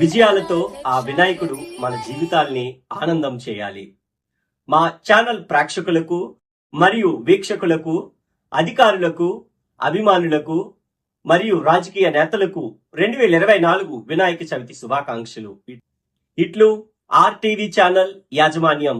విజయాలతో ఆ వినాయకుడు మన జీవితాల్ని ఆనందం చేయాలి. మా ఛానల్ ప్రేక్షకులకు మరియు వీక్షకులకు అధికారులకు అభిమానులకు మరియు రాజకీయ నేతలకు రెండు వేల ఇరవై నాలుగు వినాయక చవితి శుభాకాంక్షలు. ఇట్లు ఆర్టీవీ ఛానల్ యాజమాన్యం